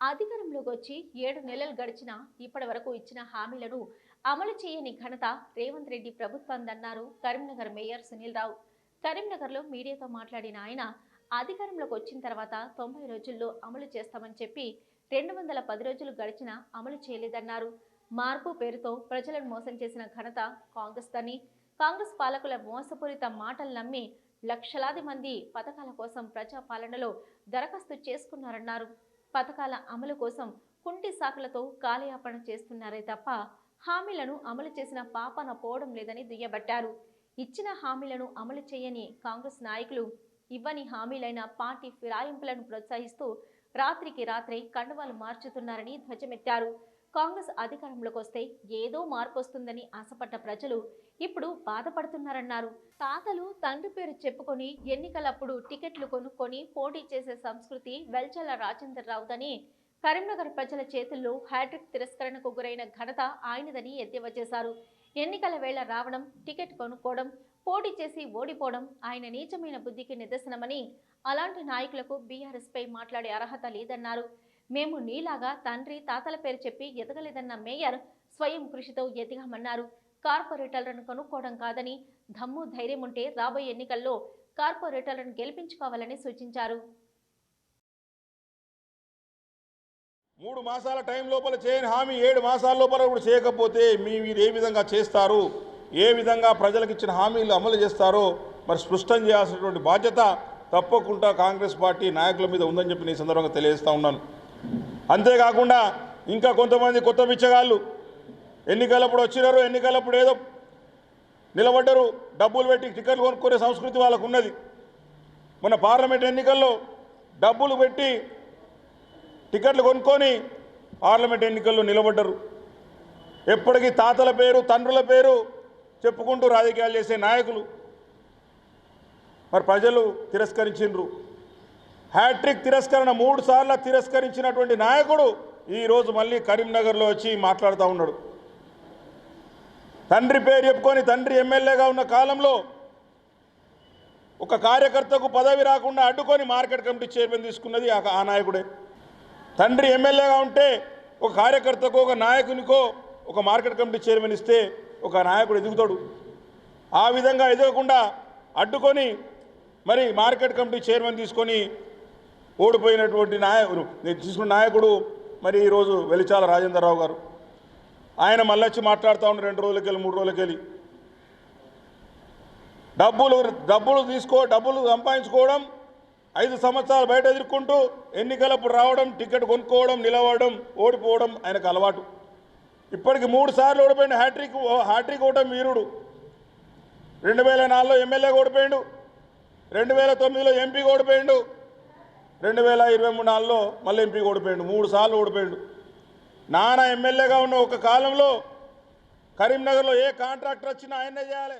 అధికారంలోకి వచ్చి ఏడు నెలలు గడిచినా ఇప్పటి వరకు ఇచ్చిన హామీలను అమలు చేయని ఘనత రేవంత్ రెడ్డి ప్రభుత్వందన్నారు కరీంనగర్ మేయర్ సునీల్ రావు. కరీంనగర్లో మీడియాతో మాట్లాడిన ఆయన అధికారంలోకి వచ్చిన తర్వాత తొంభై రోజుల్లో అమలు చేస్తామని చెప్పి రెండు వందల పది రోజులు గడిచినా అమలు చేయలేదన్నారు. మార్పు పేరుతో ప్రజలను మోసం చేసిన ఘనత కాంగ్రెస్ దని కాంగ్రెస్ పాలకుల మోసపూరిత మాటలు నమ్మి లక్షలాది మంది పథకాల కోసం ప్రజా పాలనలో దరఖాస్తు చేసుకున్నారన్నారు. పథకాల అమలు కోసం కుంటి సాకులతో కాలయాపన చేస్తున్నారే తప్ప హామీలను అమలు చేసిన పాపన పోవడం లేదని దుయ్యబట్టారు. ఇచ్చిన హామీలను అమలు చేయని కాంగ్రెస్ నాయకులు ఇవ్వని హామీలైన పార్టీ ఫిరాయింపులను ప్రోత్సహిస్తూ రాత్రికి రాత్రే కండువాలు మార్చుతున్నారని ధ్వజమెత్తారు. కాంగ్రెస్ అధికారంలోకి వస్తే ఏదో మార్పు వస్తుందని ఆశపడ్డ ప్రజలు ఇప్పుడు బాధపడుతున్నారన్నారు. తాతలు తండ్రి పేరు చెప్పుకొని ఎన్నికలప్పుడు టికెట్లు కొనుక్కొని పోటీ చేసే సంస్కృతి వెల్చల రాజేంద్రరావుదని. కరీంనగర్ ప్రజల చేతుల్లో హ్యాట్రిక్ తిరస్కరణకు గురైన ఘనత ఆయనదని ఎద్దేవా చేశారు. ఎన్నికల వేళ రావడం టికెట్ కొనుక్కోవడం పోటీ చేసి ఓడిపోవడం ఆయన నీచమైన బుద్ధికి నిదర్శనమని అలాంటి నాయకులకు బీఆర్ఎస్పై మాట్లాడే అర్హత లేదన్నారు. మేము నీలాగా తండ్రి తాతల పేరు చెప్పి ఎదగలేదన్న మేయర్ స్వయం కృషితో ఎదిగామన్నారు. కార్పొరేటర్లను కొనుక్కోవడం కాదని దమ్ము ధైర్యం ఉంటే రాబోయే ఎన్నికల్లో కార్పొరేటర్లను గెలిపించుకోవాలని సూచించారు. మూడు మాసాల టైం లోపల చేయని హామీ ఏడు మాసాల లోపల కూడా చేయకపోతే మీ మీరు ఏ విధంగా చేస్తారు? ఏ విధంగా ప్రజలకు ఇచ్చిన హామీలు అమలు చేస్తారో మరి స్పష్టం చేయాల్సినటువంటి బాధ్యత తప్పకుండా కాంగ్రెస్ పార్టీ నాయకుల మీద ఉందని చెప్పి నేను సందర్భంగా తెలియజేస్తా ఉన్నాను. అంతేకాకుండా ఇంకా కొంతమంది కొత్త బిచ్చగాళ్ళు ఎన్నికలప్పుడు వచ్చినారు ఎన్నికలప్పుడు ఏదో నిలబడ్డరు డబ్బులు పెట్టి టికెట్లు కొనుక్కునే సంస్కృతి వాళ్ళకు ఉన్నది మన పార్లమెంట్ ఎన్నికల్లో డబ్బులు పెట్టి టికెట్లు కొనుక్కొని పార్లమెంట్ ఎన్నికల్లో నిలబడ్డరు. ఎప్పటికీ తాతల పేరు తండ్రుల పేరు చెప్పుకుంటూ రాజకీయాలు చేసే నాయకులు. మరి ప్రజలు తిరస్కరించిండ్రు. హ్యాట్రిక్ తిరస్కరణ మూడు సార్లు తిరస్కరించినటువంటి నాయకుడు ఈరోజు మళ్ళీ కరీంనగర్లో వచ్చి మాట్లాడుతూ ఉన్నాడు. తండ్రి పేరు చెప్పుకొని తండ్రి ఎమ్మెల్యేగా ఉన్న కాలంలో ఒక కార్యకర్తకు పదవి రాకుండా అడ్డుకొని మార్కెట్ కమిటీ చైర్మన్ తీసుకున్నది ఆ నాయకుడే. తండ్రి ఎమ్మెల్యేగా ఉంటే ఒక కార్యకర్తకో ఒక నాయకునికో ఒక మార్కెట్ కమిటీ చైర్మన్ ఇస్తే ఒక నాయకుడు ఎదుగుతాడు. ఆ విధంగా ఎదగకుండా అడ్డుకొని మరి మార్కెట్ కమిటీ చైర్మన్ తీసుకొని ఓడిపోయినటువంటి నాయకుడు తీసుకున్న నాయకుడు మరి ఈరోజు వెలిచాల రాజేంద్రరావు గారు. ఆయన మళ్ళీ వచ్చి మాట్లాడుతూ ఉన్నారు రెండు రోజులకెళ్ళి మూడు రోజులకెళ్ళి. డబ్బులు డబ్బులు తీసుకో డబ్బులు సంపాదించుకోవడం ఐదు సంవత్సరాలు బయట ఎదుర్కొంటూ ఎన్నికలప్పుడు రావడం టికెట్ కొనుక్కోవడం నిలవడం ఓడిపోవడం ఆయనకు అలవాటు. ఇప్పటికి మూడు సార్లు ఓడిపోయిన హ్యాట్రిక్ హ్యాట్రిక్ ఓటం వీరుడు. రెండు వేల నాలుగులో ఎమ్మెల్యే ఓడిపోయిండు. రెండు వేల తొమ్మిదిలో ఎంపీ ఓడిపోయిండు. రెండు వేల ఇరవై మూడు నాలుగులో మళ్ళీ ఎంపీ ఓడిపోయాడు. మూడు సార్లు ఓడిపోయిండు. నాన్న ఎమ్మెల్యేగా ఉన్న ఒక కాలంలో కరీంనగర్లో ఏ కాంట్రాక్టర్ వచ్చినా ఆయనే చేయాలి.